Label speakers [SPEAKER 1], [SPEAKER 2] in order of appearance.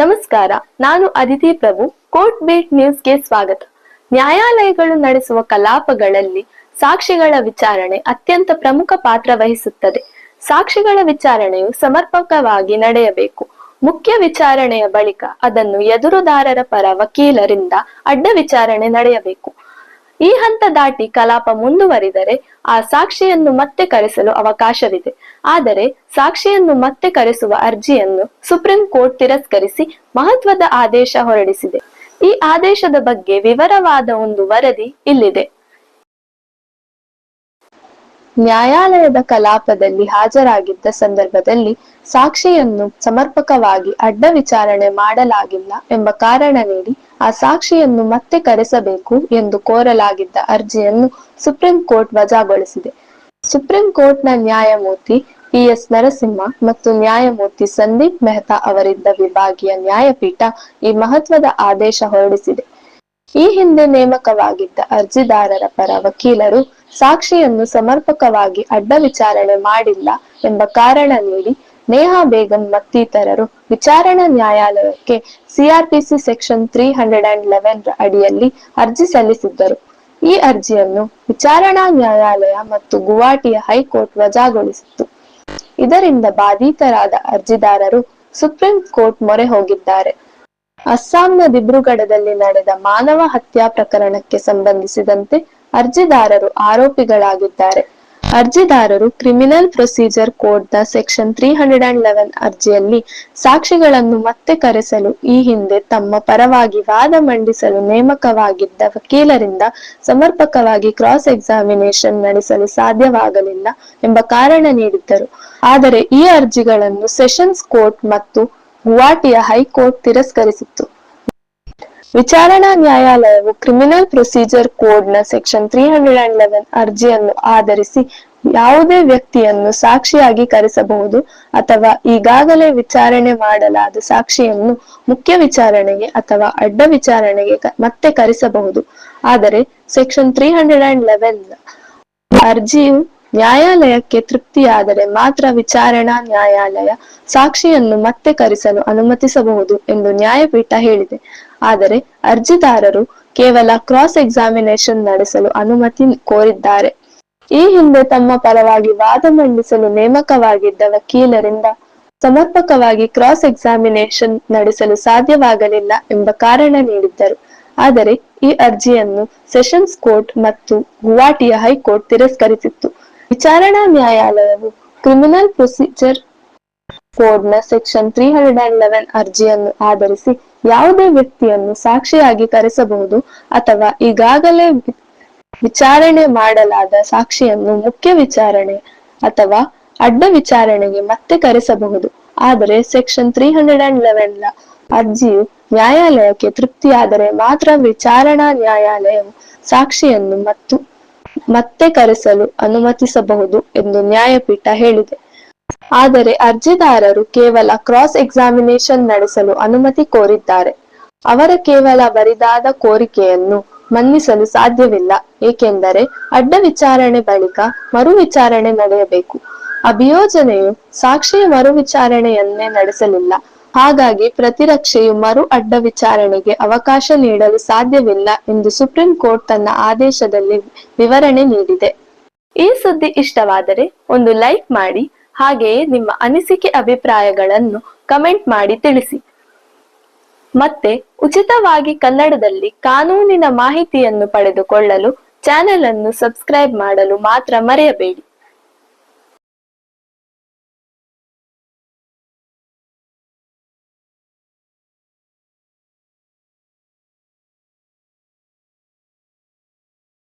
[SPEAKER 1] ನಮಸ್ಕಾರ, ನಾನು ಅದಿತಿ ಪ್ರಭು court beet ನ್ಯೂಸ್ಗೆ ಸ್ವಾಗತ. ನ್ಯಾಯಾಲಯಗಳು ನಡೆಸುವ ಕಲಾಪಗಳಲ್ಲಿ ಸಾಕ್ಷಿಗಳ ವಿಚಾರಣೆ ಅತ್ಯಂತ ಪ್ರಮುಖ ಪಾತ್ರ ವಹಿಸುತ್ತದೆ. ಸಾಕ್ಷಿಗಳ ವಿಚಾರಣೆಯು ಸಮರ್ಪಕವಾಗಿ ನಡೆಯಬೇಕು. ಮುಖ್ಯ ವಿಚಾರಣೆಯ ಬಳಿಕ ಅದನ್ನು ಎದುರುದಾರರ ಪರ ವಕೀಲರಿಂದ ಅಡ್ಡ ವಿಚಾರಣೆ ನಡೆಯಬೇಕು. ಈ ಹಂತ ದಾಟಿ ಕಲಾಪ ಮುಂದುವರಿದರೆ ಆ ಸಾಕ್ಷಿಯನ್ನು ಮತ್ತೆ ಕರೆಸಲು ಅವಕಾಶವಿದೆ. ಆದರೆ ಸಾಕ್ಷಿಯನ್ನು ಮತ್ತೆ ಕರೆಸುವ ಅರ್ಜಿಯನ್ನು ಸುಪ್ರೀಂ ಕೋರ್ಟ್ ತಿರಸ್ಕರಿಸಿ ಮಹತ್ವದ ಆದೇಶ ಹೊರಡಿಸಿದೆ. ಈ ಆದೇಶದ ಬಗ್ಗೆ ವಿವರವಾದ ಒಂದು ವರದಿ ಇಲ್ಲಿದೆ. ನ್ಯಾಯಾಲಯದ ಕಲಾಪದಲ್ಲಿ ಹಾಜರಾಗಿದ್ದ ಸಂದರ್ಭದಲ್ಲಿ ಸಾಕ್ಷಿಯನ್ನು ಸಮರ್ಪಕವಾಗಿ ಅಡ್ಡ ವಿಚಾರಣೆ ಮಾಡಲಾಗಿಲ್ಲ ಎಂಬ ಕಾರಣ ನೀಡಿ ಆ ಸಾಕ್ಷಿಯನ್ನು ಮತ್ತೆ ಕರೆಸಬೇಕು ಎಂದು ಕೋರಲಾಗಿದ್ದ ಅರ್ಜಿಯನ್ನು ಸುಪ್ರೀಂ ಕೋರ್ಟ್ ವಜಾಗೊಳಿಸಿದೆ. ಸುಪ್ರೀಂ ಕೋರ್ಟ್ನ ನ್ಯಾಯಮೂರ್ತಿ ಪಿ ಎಸ್ ನರಸಿಂಹ ಮತ್ತು ನ್ಯಾಯಮೂರ್ತಿ ಸಂದೀಪ್ ಮೆಹ್ತಾ ಅವರಿದ್ದ ವಿಭಾಗೀಯ ನ್ಯಾಯಪೀಠ ಈ ಮಹತ್ವದ ಆದೇಶ ಹೊರಡಿಸಿದೆ. ಈ ಹಿಂದೆ ನೇಮಕವಾಗಿದ್ದ ಅರ್ಜಿದಾರರ ಪರ ವಕೀಲರು ಸಾಕ್ಷಿಯನ್ನು ಸಮರ್ಪಕವಾಗಿ ಅಡ್ಡ ವಿಚಾರಣೆ ಮಾಡಿಲ್ಲ ಎಂಬ ಕಾರಣ ನೀಡಿ ನೇಹಾ ಬೇಗಂ ಮತ್ತಿತರರು ವಿಚಾರಣಾ ನ್ಯಾಯಾಲಯಕ್ಕೆ CrPC section three hundred and eleven ಅಡಿಯಲ್ಲಿ ಅರ್ಜಿ ಸಲ್ಲಿಸಿದ್ದರು. ಈ ಅರ್ಜಿಯನ್ನು ವಿಚಾರಣಾ ನ್ಯಾಯಾಲಯ ಮತ್ತು ಗುವಾಹಟಿಯ ಹೈಕೋರ್ಟ್ ವಜಾಗೊಳಿಸಿತ್ತು. ಇದರಿಂದ ಬಾಧಿತರಾದ ಅರ್ಜಿದಾರರು ಸುಪ್ರೀಂ ಕೋರ್ಟ್ ಮೊರೆ ಹೋಗಿದ್ದಾರೆ. ಅಸ್ಸಾಂನ ದಿಬ್ರುಗಢದಲ್ಲಿ ನಡೆದ ಮಾನವ ಹತ್ಯಾ ಪ್ರಕರಣಕ್ಕೆ ಸಂಬಂಧಿಸಿದಂತೆ ಅರ್ಜಿದಾರರು ಆರೋಪಿಗಳಾಗಿದ್ದಾರೆ. ಅರ್ಜಿದಾರರು ಕ್ರಿಮಿನಲ್ ಪ್ರೊಸೀಜರ್ ಕೋಡ್ನ section three hundred and eleven ಅರ್ಜಿಯಲ್ಲಿ ಸಾಕ್ಷಿಗಳನ್ನು ಮತ್ತೆ ಕರೆಸಲು ಈ ಹಿಂದೆ ತಮ್ಮ ಪರವಾಗಿ ವಾದ ಮಂಡಿಸಲು ನೇಮಕವಾಗಿದ್ದ ವಕೀಲರಿಂದ ಸಮರ್ಪಕವಾಗಿ ಕ್ರಾಸ್ ಎಕ್ಸಾಮಿನೇಷನ್ ನಡೆಸಲು ಸಾಧ್ಯವಾಗಲಿಲ್ಲ ಎಂಬ ಕಾರಣ ನೀಡಿದ್ದರು. ಆದರೆ ಈ ಅರ್ಜಿಗಳನ್ನು ಸೆಷನ್ಸ್ ಕೋರ್ಟ್ ಮತ್ತು ಗುವಾಹಟಿಯ ಹೈಕೋರ್ಟ್ ತಿರಸ್ಕರಿಸಿತ್ತು. ವಿಚಾರಣಾ ನ್ಯಾಯಾಲಯವು ಕ್ರಿಮಿನಲ್ ಪ್ರೊಸೀಜರ್ ಕೋಡ್ನ section three hundred and eleven ಅರ್ಜಿಯನ್ನು ಆಧರಿಸಿ ಯಾವುದೇ ವ್ಯಕ್ತಿಯನ್ನು ಸಾಕ್ಷಿಯಾಗಿ ಕರೆಸಬಹುದು ಅಥವಾ ಈಗಾಗಲೇ ವಿಚಾರಣೆ ಮಾಡಲಾದ ಸಾಕ್ಷಿಯನ್ನು ಮುಖ್ಯ ವಿಚಾರಣೆಗೆ ಅಥವಾ ಅಡ್ಡ ವಿಚಾರಣೆಗೆ ಮತ್ತೆ ಕರೆಸಬಹುದು. ಆದರೆ section three hundred and eleven ಅರ್ಜಿಯು ನ್ಯಾಯಾಲಯಕ್ಕೆ ತೃಪ್ತಿಯಾದರೆ ಮಾತ್ರ ವಿಚಾರಣಾ ನ್ಯಾಯಾಲಯ ಸಾಕ್ಷಿಯನ್ನು ಮತ್ತೆ ಕರೆಸಲು ಅನುಮತಿಸಬಹುದು ಎಂದು ನ್ಯಾಯಪೀಠ ಹೇಳಿದೆ. ಆದರೆ ಅರ್ಜಿದಾರರು ಕೇವಲ ಕ್ರಾಸ್ ಎಕ್ಸಾಮಿನೇಷನ್ ನಡೆಸಲು ಅನುಮತಿ ಕೋರಿದ್ದಾರೆ. ಈ ಹಿಂದೆ ತಮ್ಮ ಪರವಾಗಿ ವಾದ ಮಂಡಿಸಲು ನೇಮಕವಾಗಿದ್ದ ವಕೀಲರಿಂದ ಸಮರ್ಪಕವಾಗಿ ಕ್ರಾಸ್ ಎಕ್ಸಾಮಿನೇಷನ್ ನಡೆಸಲು ಸಾಧ್ಯವಾಗಲಿಲ್ಲ ಎಂಬ ಕಾರಣ ನೀಡಿದ್ದರು. ಆದರೆ ಈ ಅರ್ಜಿಯನ್ನು ಸೆಷನ್ಸ್ ಕೋರ್ಟ್ ಮತ್ತು ಗುವಾಹಟಿಯ ಹೈಕೋರ್ಟ್ ತಿರಸ್ಕರಿಸಿತ್ತು. ವಿಚಾರಣಾ ನ್ಯಾಯಾಲಯವು ಕ್ರಿಮಿನಲ್ ಪ್ರೊಸೀಜರ್ ಕೋಡ್ನ section three hundred and eleven ಅರ್ಜಿಯನ್ನು ಆಧರಿಸಿ ಯಾವುದೇ ವ್ಯಕ್ತಿಯನ್ನು ಸಾಕ್ಷಿಯಾಗಿ ಕರೆಸಬಹುದು ಅಥವಾ ಈಗಾಗಲೇ ವಿಚಾರಣೆ ಮಾಡಲಾದ ಸಾಕ್ಷಿಯನ್ನು ಮುಖ್ಯ ವಿಚಾರಣೆ ಅಥವಾ ಅಡ್ಡ ವಿಚಾರಣೆಗೆ ಮತ್ತೆ ಕರೆಸಬಹುದು. ಆದರೆ ಸೆಕ್ಷನ್ ತ್ರೀ ಹಂಡ್ರೆಡ್ ಅಂಡ್ ಲೆವೆನ್ನ ಅರ್ಜಿಯು ನ್ಯಾಯಾಲಯಕ್ಕೆ ತೃಪ್ತಿಯಾದರೆ ಮಾತ್ರ ವಿಚಾರಣಾ ನ್ಯಾಯಾಲಯವು ಸಾಕ್ಷಿಯನ್ನು ಮತ್ತು, ಮತ್ತೆ ಕರೆಸಲು ಅನುಮತಿಸಬಹುದು ಎಂದು ನ್ಯಾಯಪೀಠ ಹೇಳಿದೆ. ಆದರೆ ಅರ್ಜಿದಾರರು ಕೇವಲ ಕ್ರಾಸ್ ಎಕ್ಸಾಮಿನೇಷನ್ ನಡೆಸಲು ಅನುಮತಿ ಕೋರಿದ್ದಾರೆ. ಅವರ ಕೇವಲ ಬರಿದಾದ ಕೋರಿಕೆಯನ್ನು ಮನ್ನಿಸಲು ಸಾಧ್ಯವಿಲ್ಲ, ಏಕೆಂದರೆ ಅಡ್ಡ ವಿಚಾರಣೆ ಬಳಿಕ ಮರು ವಿಚಾರಣೆ ನಡೆಯಬೇಕು. ಅಭಿಯೋಜನೆಯು ಸಾಕ್ಷಿಯ ಮರು ವಿಚಾರಣೆಯನ್ನೇ ನಡೆಸಲಿಲ್ಲ. ಹಾಗಾಗಿ ಪ್ರತಿರಕ್ಷೆಯು ಮರು ಅಡ್ಡ ವಿಚಾರಣೆಗೆ ಅವಕಾಶ ನೀಡಲು ಸಾಧ್ಯವಿಲ್ಲ ಎಂದು ಸುಪ್ರೀಂ ಕೋರ್ಟ್ ತನ್ನ ಆದೇಶದಲ್ಲಿ ವಿವರಣೆ ನೀಡಿದೆ. ಈ ಸುದ್ದಿ ಇಷ್ಟವಾದರೆ ಒಂದು ಲೈಕ್ ಮಾಡಿ ಹಾಗೆಯೇ ನಿಮ್ಮ ಅನಿಸಿಕೆ ಅಭಿಪ್ರಾಯಗಳನ್ನು ಕಮೆಂಟ್ ಮಾಡಿ ತಿಳಿಸಿ. ಮತ್ತೆ, ಉಚಿತವಾಗಿ ಕನ್ನಡದಲ್ಲಿ ಕಾನೂನಿನ ಮಾಹಿತಿಯನ್ನು ಪಡೆದುಕೊಳ್ಳಲು ಚಾನೆಲ್ ಅನ್ನು ಸಬ್ಸ್ಕ್ರೈಬ್ ಮಾಡಲು ಮಾತ್ರ ಮರೆಯಬೇಡಿ.